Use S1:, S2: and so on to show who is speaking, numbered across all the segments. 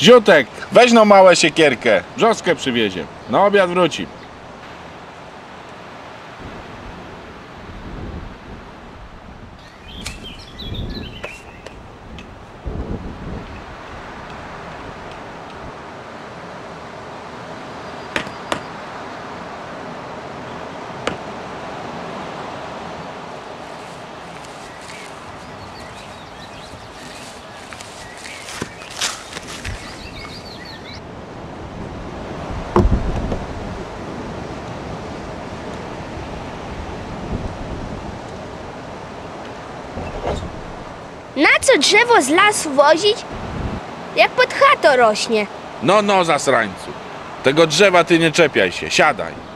S1: Ziutek, weź no małe siekierkę. Brzoskę przywiezie. Na obiad wróci.
S2: Na co drzewo z lasu wozić? Jak pod chatą rośnie.
S1: No, no, zasrańcu. Tego drzewa ty nie czepiaj się. Siadaj.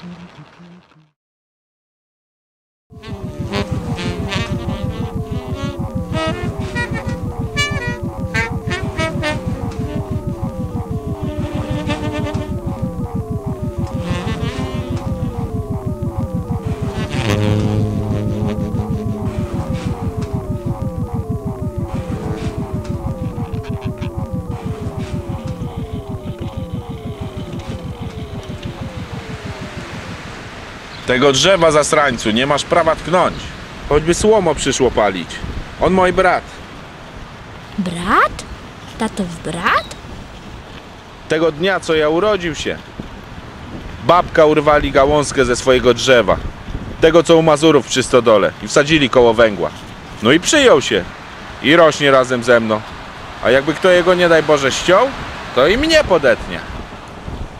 S1: かわいいかわいいかわいい。Tego drzewa zasrańcu nie masz prawa tknąć. Choćby słomo przyszło palić. On mój brat.
S2: Brat? Tatow brat?
S1: Tego dnia, co ja urodził się, babka urwali gałązkę ze swojego drzewa. Tego, co u Mazurów przy stodole i wsadzili koło węgła. No i przyjął się. I rośnie razem ze mną. A jakby kto jego, nie daj Boże, ściął, to i mnie podetnie.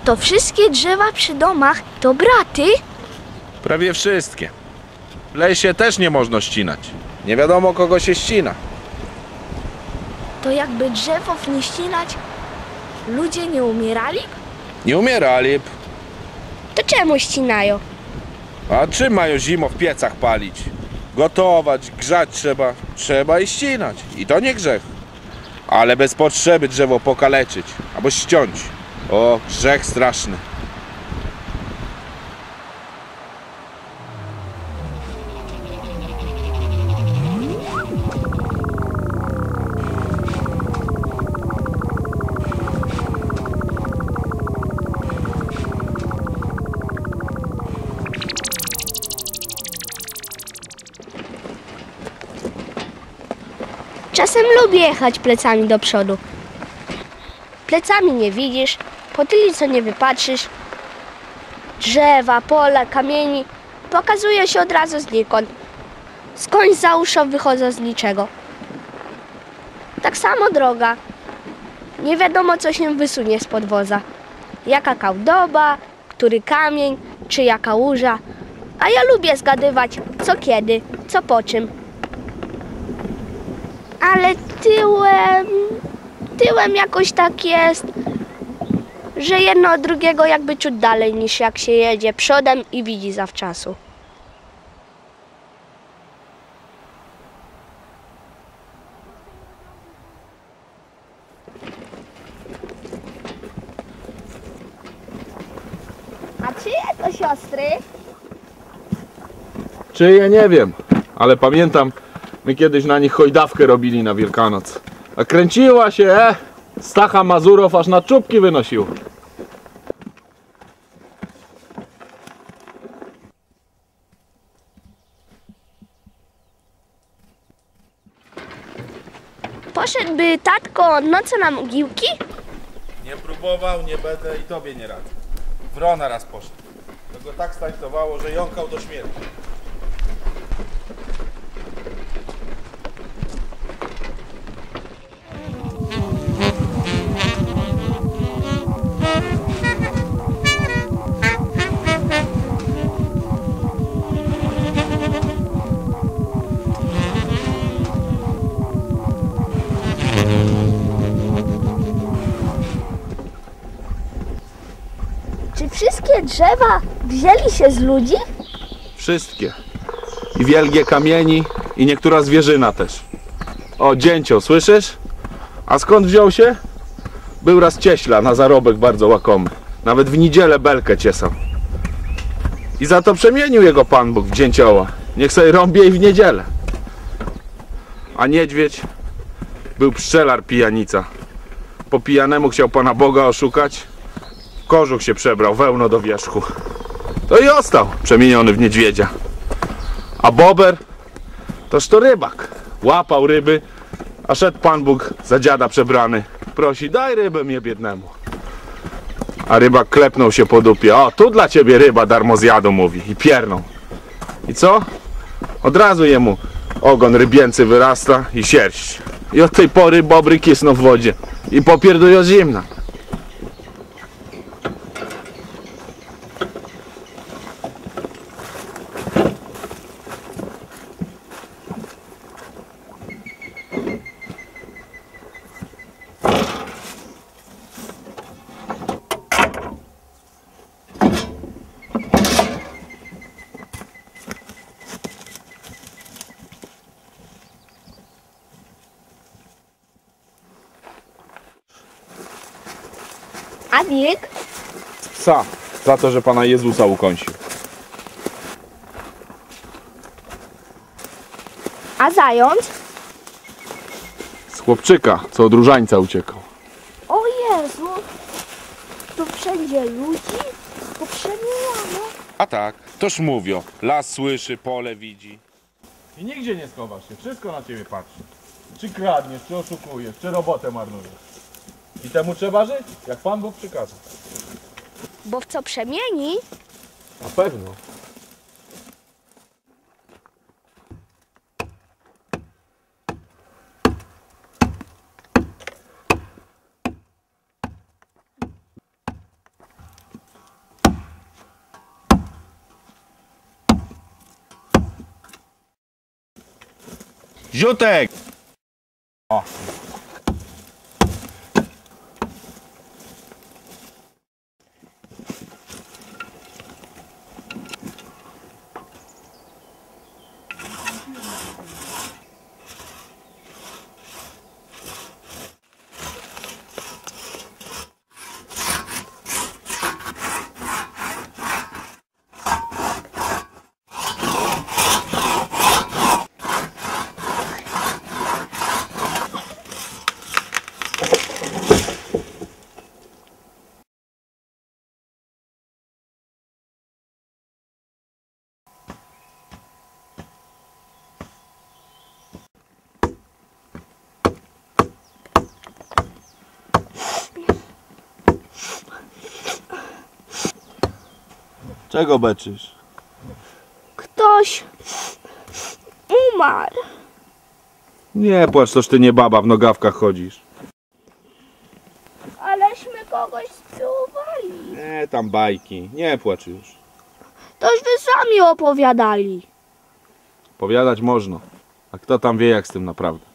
S2: To wszystkie drzewa przy domach to braty?
S1: Prawie wszystkie. W lesie też nie można ścinać. Nie wiadomo, kogo się ścina.
S2: To jakby drzewów nie ścinać, ludzie nie umierali?
S1: Nie umierali.
S2: To czemu ścinają?
S1: A czym mają zimą w piecach palić? Gotować, grzać trzeba. Trzeba i ścinać. I to nie grzech. Ale bez potrzeby drzewo pokaleczyć albo ściąć. O, grzech straszny.
S2: Czasem lubię jechać plecami do przodu. Plecami nie widzisz, po tylicę nie wypatrzysz. Drzewa, pola, kamieni pokazują się od razu znikąd. Skądś za uszą wychodzą z niczego. Tak samo droga. Nie wiadomo, co się wysunie z podwoza. Jaka kałdoba, który kamień, czy jaka łuża. A ja lubię zgadywać, co kiedy, co po czym. Ale tyłem, tyłem jakoś tak jest, że jedno od drugiego jakby ciut dalej niż jak się jedzie przodem i widzi zawczasu. A czyje to siostry?
S3: Czyje nie wiem, ale pamiętam, my kiedyś na nich hojdawkę robili na Wielkanoc. A kręciła się, e, Stacha Mazurow aż na czubki wynosił.
S2: Poszedłby tatko nocą na mogiłki?
S1: Nie próbował, nie będę i tobie nie radzę. Wrona raz poszedł. To go tak stańtowało, że jąkał do śmierci.
S2: Drzewa wzięli się z ludzi?
S1: Wszystkie. I wielgie kamieni, i niektóra zwierzyna też. O, dzięcioł, słyszysz? A skąd wziął się? Był raz cieśla na zarobek bardzo łakomy. Nawet w niedzielę belkę ciesał. I za to przemienił jego Pan Bóg w dzięcioła. Niech sobie rąbie i w niedzielę. A niedźwiedź był pszczelar pijanica. Po pijanemu chciał Pana Boga oszukać. Kożuch się przebrał, wełno do wierzchu. To i ostał przemieniony w niedźwiedzia. A bober toż to rybak. Łapał ryby, a szedł Pan Bóg za dziada przebrany. Prosi, daj rybę mnie biednemu. A rybak klepnął się po dupie. O, tu dla ciebie ryba darmo zjadą, mówi. I piernął. I co? Od razu jemu ogon rybięcy wyrasta i sierść. I od tej pory bobry kisną w wodzie. I popierdują zimna.
S2: Wilk?
S1: Psa. Za to, że Pana Jezusa ukąsił.
S2: A zając?
S1: Z chłopczyka, co od różańca uciekał.
S2: O Jezu! Tu wszędzie ludzi poprzemieniano.
S4: A tak, toż mówią. Las słyszy, pole widzi.
S1: I nigdzie nie schowasz się, wszystko na ciebie patrzy. Czy kradniesz, czy oszukujesz, czy robotę marnujesz. I temu trzeba żyć, jak Pan Bóg przykazał.
S2: Bo w co przemieni,
S1: Na pewno.
S4: Ziutek!
S1: Czego beczysz?
S2: ktoś umarł.
S1: Nie płacz, toż ty nie baba, w nogawkach chodzisz.
S2: Aleśmy kogoś spróbowali.
S1: Nie, tam bajki, nie płacz już.
S2: Toż wy sami opowiadali.
S1: Powiadać można, a kto tam wie jak z tym naprawdę.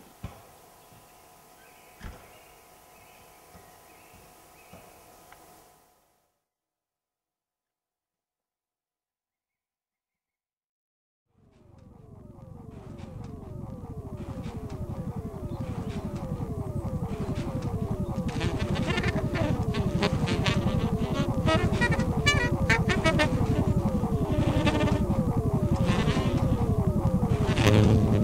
S1: Thank you.